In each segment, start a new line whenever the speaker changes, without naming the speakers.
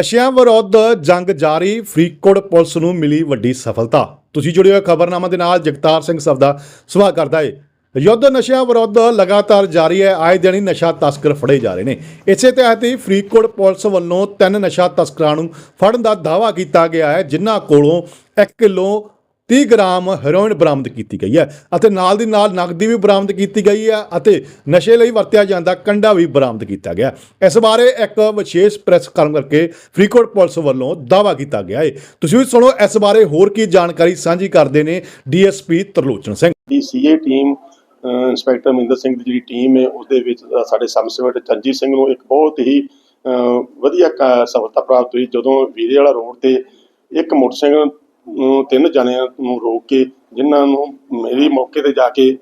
ਨਸ਼ਿਆਂ ਵਿਰੁੱਧ ਜੰਗ ਜਾਰੀ, ਫਰੀਦਕੋਟ ਪੁਲਿਸ ਨੂੰ ਮਿਲੀ ਵੱਡੀ ਸਫਲਤਾ। ਤੁਸੀਂ ਜੁੜੇ ਹੋਏ ਖਬਰਨਾਮਾ ਦੇ ਨਾਲ ਜਗਤਾਰ ਸਿੰਘ ਸਭ ਦਾ ਸਵਾਗਤ ਕਰਦਾ ਏ। ਯੁੱਧ ਨਸ਼ਿਆਂ ਵਿਰੁੱਧ ਲਗਾਤਾਰ ਜਾਰੀ ਹੈ, ਆਏ ਦਿਨ ਹੀ ਨਸ਼ਾ ਤਸਕਰ ਫੜੇ ਜਾ ਰਹੇ ਨੇ। ਇਸੇ ਤਹਿਤ ਹੀ ਫਰੀਦਕੋਟ ਪੁਲਿਸ ਵੱਲੋਂ ਤਿੰਨ ਨਸ਼ਾ ਤਸਕਰਾਂ ਨੂੰ ਫੜਨ ਦਾ ਦਾਅਵਾ ਕੀਤਾ ਗਿਆ ਹੈ, ਜਿਨ੍ਹਾਂ ਕੋਲੋਂ 1 ਕਿਲੋ 30 ਗ੍ਰਾਮ ਹੈਰੋਇਨ ਬਰਾਮਦ ਕੀਤੀ ਗਈ ਹੈ ਅਤੇ ਨਾਲ ਦੀ ਨਾਲ ਨਕਦੀ ਵੀ ਬਰਾਮਦ ਕੀਤੀ ਗਈ ਹੈ ਅਤੇ ਨਸ਼ੇ ਲਈ ਵਰਤਿਆ ਜਾਂਦਾ ਕੰਡਾ ਵੀ ਬਰਾਮਦ ਕੀਤਾ ਗਿਆ ਇਸ ਬਾਰੇ ਇੱਕ ਵਿਸ਼ੇਸ਼ ਪ੍ਰੈਸ ਕਾਨਫਰੰਸ ਕਰਕੇ ਫਰੀਦਕੋਟ ਪੁਲਿਸ ਵੱਲੋਂ ਦਾਅਵਾ ਕੀਤਾ ਗਿਆ ਹੈ। ਤੁਸੀਂ ਵੀ ਸੁਣੋ, ਇਸ ਬਾਰੇ ਹੋਰ ਕੀ ਜਾਣਕਾਰੀ ਸਾਂਝੀ ਕਰਦੇ ਨੇ ਡੀਐਸਪੀ ਤਰਲੋਚਨ ਸਿੰਘ।
ਦੀ CA team inspector Mahinder Singh ਦੀ ਜਿਹੜੀ ਟੀਮ ਹੈ, ਉਹਦੇ ਵਿੱਚ ਸਾਡੇ ਸਬ ਇੰਸਪੈਕਟਰ ਸਿੰਘ ਨੂੰ ਇੱਕ ਬਹੁਤ ਹੀ, ਅਹ, ਵਧੀਆ ਸਫਲਤਾ ਪ੍ਰਾਪਤ ਹੋਈ। ਜਦੋਂ ਵੀਰੇ ਵਾਲਾ ਰੋਡ ਤੇ ਇੱਕ ਮੋਟਰਸਾਈਕਲ ਨੂੰ ਤਿੰਨ ਜਣਿਆਂ ਨੂੰ ਰੋਕ ਕੇ, ਜਿਨ੍ਹਾਂ ਨੂੰ ਮੇਰੀ ਮੌਕੇ ਤੇ ਜਾ ਕੇ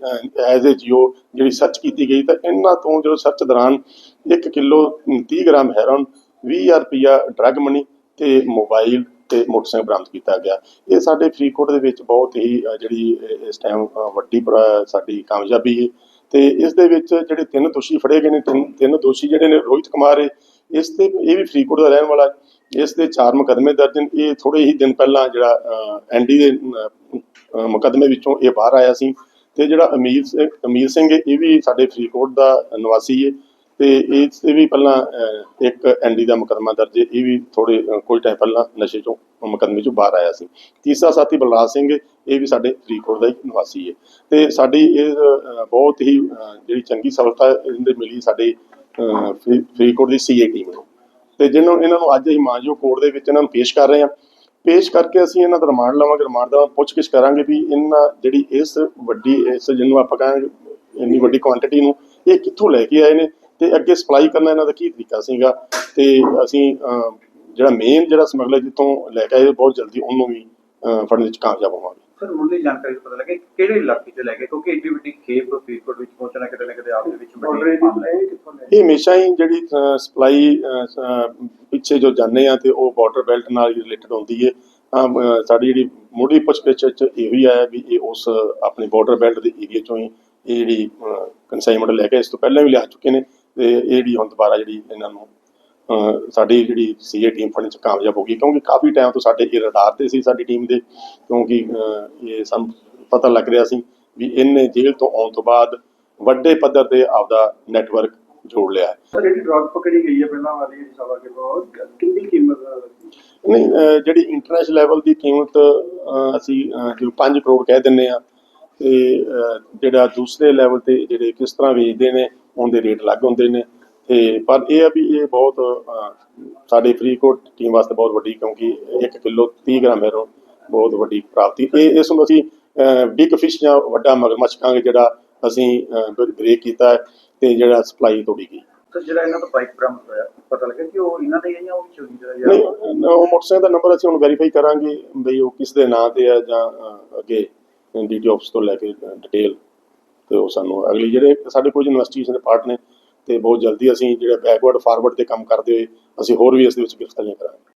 ਐਜ਼ ਏ ਜੀਓ ਜਿਹੜੀ ਸਰਚ ਕੀਤੀ ਗਈ, ਤਾਂ ਇਹਨਾਂ ਤੋਂ ਜਦੋਂ ਸਰਚ ਦੌਰਾਨ 1 ਕਿਲੋ 30 ਗ੍ਰਾਮ ਹੈਰੋਨ 20000 ਰੁਪਇਆ ਡਰੱਗ ਮਨੀ ਤੇ ਮੋਬਾਈਲ ਤੇ ਮੋਟਰਸਾਈਕਲ ਬਰਾਮਦ ਕੀਤਾ ਗਿਆ। ਇਹ ਸਾਡੇ ਫਰੀਦਕੋਟ ਦੇ ਵਿੱਚ ਬਹੁਤ ਹੀ ਜਿਹੜੀ ਇਸ ਟਾਈਮ ਵੱਡੀ ਸਾਡੀ ਕਾਮਯਾਬੀ ਹੈ। ਤੇ ਇਸ ਦੇ ਵਿੱਚ ਜਿਹੜੇ ਤਿੰਨ ਦੋਸ਼ੀ ਫੜੇ ਗਏ ਨੇ, ਤਿੰਨ ਤਿੰਨ ਦੋਸ਼ੀ ਜਿਹੜੇ ਨੇ ਰੋਹਿਤ ਕੁਮਾਰ ਹੈ ਇਸ ਤੇ ਇਹ ਵੀ ਫਰੀਦਕੋਟ ਦਾ ਰਹਿਣ ਵਾਲਾ ਹੈ। ਇਸ ਦੇ ਚਾਰ ਮੁਕੱਦਮੇ ਦਰਜ ਨੇ। ਇਹ ਥੋੜੇ ਹੀ ਦਿਨ ਪਹਿਲਾਂ ਜਿਹੜਾ ਐਨਡੀ ਦੇ ਅ, ਮੁਕੱਦਮੇ ਵਿੱਚੋਂ ਇਹ ਬਾਹਰ ਆਇਆ ਸੀ। ਤੇ ਜਿਹੜਾ ਅਮੀਰ ਸਿੰਘ ਅਮੀਰ ਸਿੰਘ ਇਹ ਵੀ ਸਾਡੇ ਫਰੀਦਕੋਟ ਦਾ ਨਿਵਾਸੀ ਹੈ। ਤੇ ਇਸ ਤੇ ਵੀ ਪਹਿਲਾਂ ਅ, ਇੱਕ ਐਨਡੀ ਦਾ ਮੁਕੱਦਮਾ ਦਰਜ ਇਹ ਵੀ ਥੋੜੇ ਅ, ਕੋਈ ਟਾਈਮ ਪਹਿਲਾਂ ਨਸ਼ੇ ਚੋਂ ਮੁਕੱਦਮੇ ਚੋਂ ਬਾਹਰ ਆਇਆ ਸੀ। ਤੀਸਰਾ ਸਾਥੀ ਬਲਰਾਜ ਸਿੰਘ ਇਹ ਵੀ ਸਾਡੇ ਫਰੀਦਕੋਟ ਦਾ ਹੀ ਨਿਵਾਸੀ ਹੈ। ਤੇ ਸਾਡੀ ਇਹ ਬਹੁਤ ਹੀ ਜਿਹੜੀ ਚੰਗੀ ਸਫਲਤਾ ਇਹਦੇ ਮਿਲੀ ਸਾਡੇ ਫਰੀਦਕੋਟ ਦੀ ਸੀਏ ਟੀਮ ਨੂੰ। ਤੇ ਜਿਹਨੂੰ ਇਹਨਾਂ ਨੂੰ ਅੱਜ ਅਸੀਂ ਮਾਨਯੋਗ ਕੋਰਟ ਦੇ ਵਿੱਚ ਇਹਨਾਂ ਨੂੰ ਪੇਸ਼ ਕਰ ਰਹੇ ਹਾਂ। ਪੇਸ਼ ਕਰਕੇ ਅਸੀਂ ਇਹਨਾਂ ਦਾ ਰਿਮਾਂਡ ਲਵਾਂਗੇ। ਰਿਮਾਂਡ ਦਾ ਪੁੱਛਗਿੱਛ ਕਰਾਂਗੇ ਵੀ ਇਹਨਾਂ ਜਿਹੜੀ ਇਸ ਵੱਡੀ ਇਸ ਜਿਹਨੂੰ ਆਪਾਂ ਕਹਾਂਗੇ, ਇੰਨੀ ਵੱਡੀ ਕੁਆਂਟੀਟੀ ਨੂੰ ਇਹ ਕਿੱਥੋਂ ਲੈ ਕੇ ਆਏ ਨੇ ਤੇ ਅੱਗੇ ਸਪਲਾਈ ਕਰਨਾ ਇਹਨਾਂ ਦਾ ਕੀ ਤਰੀਕਾ ਸੀਗਾ। ਤੇ ਅਸੀਂ ਜਿਹੜਾ ਮੇਨ ਜਿਹੜਾ ਸਮਗਲਰ ਜਿੱਥੋਂ ਲੈ ਕੇ ਆਏ ਬਹੁਤ ਜਲਦੀ ਉਹਨੂੰ ਵੀ ਫੜਨ ਵਿੱਚ ਕਾਮਯਾਬ ਹੋਵਾਂਗੇ।
ਸਰ ਮੁੱਢਲੀ ਜਾਣਕਾਰੀ ਤੋਂ ਪਤਾ ਲੱਗੇ ਕਿਹੜੇ ਇਲਾਕੇ 'ਚ ਲੈ ਗਏ ਕਿਉਂਕਿ ਏਡੀ ਵੱਡੀ ਖੇਪ ਫਰੀਦਕੋਟ ਵਿੱਚ ਪਹੁੰਚਣਾ ਕਿਤੇ ਨਾ ਕਿਤੇ ਆਪ ਦੇ ਵਿੱਚ ਵੱਡੀ
ਇਹ ਹਮੇਸ਼ਾ ਹੀ ਜਿਹੜੀ ਸਪਲਾਈ ਪਿੱਛੇ ਜੋ ਜਾਂਦੇ ਆ ਤੇ ਉਹ ਬਾਰਡਰ ਬੈਲਟ ਨਾਲ ਹੀ ਰਿਲੇਟਡ ਹੁੰਦੀ ਹੈ ਸਾਡੀ ਜਿਹੜੀ ਮੁੱਢਲੀ ਪੁੱਛਗਿੱਛ ਚ ਇਹ ਵੀ ਆਇਆ ਵੀ ਇਹ ਉਸ ਆਪਣੀ ਬਾਰਡਰ ਬੈਲਟ ਦੇ ਏਰੀਆ ਚੋਂ ਹੀ ਇਹ ਜਿਹੜੀ ਕੰਸਾਈਨਮੈਂਟ ਲੈ ਕੇ ਇਸ ਤੋਂ ਪਹਿਲਾਂ ਵੀ ਲਿਆ ਚੁੱਕੇ ਨੇ ਤੇ ਇਹ ਜਿਹੜੀ ਹੁਣ ਦੁਬਾਰਾ ਜਿਹੜੀ ਇਹਨਾਂ ਨੂੰ ਸਾਡੀ ਜਿਹੜੀ ਸੀਏ ਟੀਮ ਫੜਨ ਚ ਕਾਮਯਾਬ ਹੋ ਗਈ ਕਿਉਂਕਿ ਕਾਫੀ ਟਾਈਮ ਤੋਂ ਸਾਡੇ ਇਹ ਰਡਾਰ ਤੇ ਸੀ ਸਾਡੀ ਟੀਮ ਦੇ ਕਿਉਂਕਿ ਇਹ ਸਾਨੂੰ ਪਤਾ ਲੱਗ ਰਿਹਾ ਸੀ ਵੀ ਇਹਨੇ ਜੇਲ੍ਹ ਤੋਂ ਆਉਣ ਤੋਂ ਬਾਅਦ ਵੱਡੇ ਪੱਧਰ ਤੇ ਆਪਦਾ ਨੈਟਵਰਕ ਜੋੜ ਲਿਆ ਹੈ।
ਜਿਹੜੀ ਡਰਗ ਪਕੜੀ ਗਈ ਹੈ ਪਹਿਲਾਂ ਵਾਲੀ ਸਵਾ ਕਿਲੋ ਕਿੰਨੀ ਕੀਮਤ
ਨਹੀਂ ਜਿਹੜੀ ਇੰਟਰਨੈਸ਼ਨਲ ਲੈਵਲ ਦੀ ਕੀਮਤ ਅਸੀਂ ਅਹ, ਜੋ 5 ਕਰੋੜ ਕਹਿ ਦਿੰਨੇ ਆ ਤੇ ਜਿਹੜਾ ਦੂਸਰੇ ਲੈਵਲ ਤੇ ਜਿਹੜੇ ਕਿਸ ਤਰ੍ਹਾਂ ਵੇਚਦੇ ਨੇ ਉਹਦੇ ਰੇਟ ਅਲੱਗ ਹੁੰਦੇ ਨੇ। ਤੇ ਪਰ ਇਹ ਆ ਵੀ ਇਹ ਬਹੁਤ ਸਾਡੇ ਫਰੀਦਕੋਟ ਟੀਮ ਵਾਸਤੇ ਬਹੁਤ ਵੱਡੀ ਕਿਉਂਕਿ 1 ਕਿਲੋ 30 ਗ੍ਰਾਮ ਹੈਰੋਨ ਬਹੁਤ ਵੱਡੀ ਪ੍ਰਾਪਤੀ। ਇਹ ਇਸ ਨੂੰ ਅਸੀਂ ਬਿਗ ਫਿਸ਼ ਜਾਂ ਵੱਡਾ ਮਗਰਮੱਛ ਕਹਾਂਗੇ ਜਿਹੜਾ ਅਸੀਂ ਬ੍ਰੇਕ ਕੀਤਾ ਹੈ ਤੇ ਜਿਹੜਾ ਸਪਲਾਈ ਤੋੜੀ ਗਈ।
ਜਿਹੜਾ ਇਹਨਾਂ ਤੋਂ ਬਾਈਕ ਬਰਾਮਦ ਹੋਇਆ ਪਤਾ ਲੱਗਾ ਕਿ ਉਹ ਇਹਨਾਂ ਦਾ ਹੀ ਹੈ ਜਾਂ ਉਹ ਚੋਰੀ ਦਾ ਜਾਂ
ਉਹ ਮੋਟਰਸਾਈਕਲ ਦਾ ਨੰਬਰ ਅਸੀਂ ਹੁਣ ਵੈਰੀਫਾਈ ਕਰਾਂਗੇ ਬਈ ਉਹ ਕਿਸ ਦੇ ਨਾਂ ਤੇ ਹੈ ਜਾਂ ਅੱਗੇ ਡੀਟੀ ਆਫਿਸ ਤੋਂ ਲੈ ਕੇ ਡਿਟੇਲ ਤੇ ਉਹ ਸਾਨੂੰ ਅਗਲੀ ਜਿਹੜੇ ਸਾਡੇ ਕੁਝ ਦੇ ਪਾਰਟ ਨੇ ਤੇ ਬਹੁਤ ਜਲਦੀ ਅਸੀਂ ਜਿਹੜਾ ਬੈਕਵਰਡ ਫਾਰਵਰਡ ਤੇ ਕੰਮ ਕਰਦੇ ਹੋਏ ਅਸੀਂ ਹੋਰ ਵੀ ਇਸ ਦੇ ਵਿੱਚ ਗ੍ਰਿਫਤਾਰੀਆਂ ਕਰਾਂਗੇ।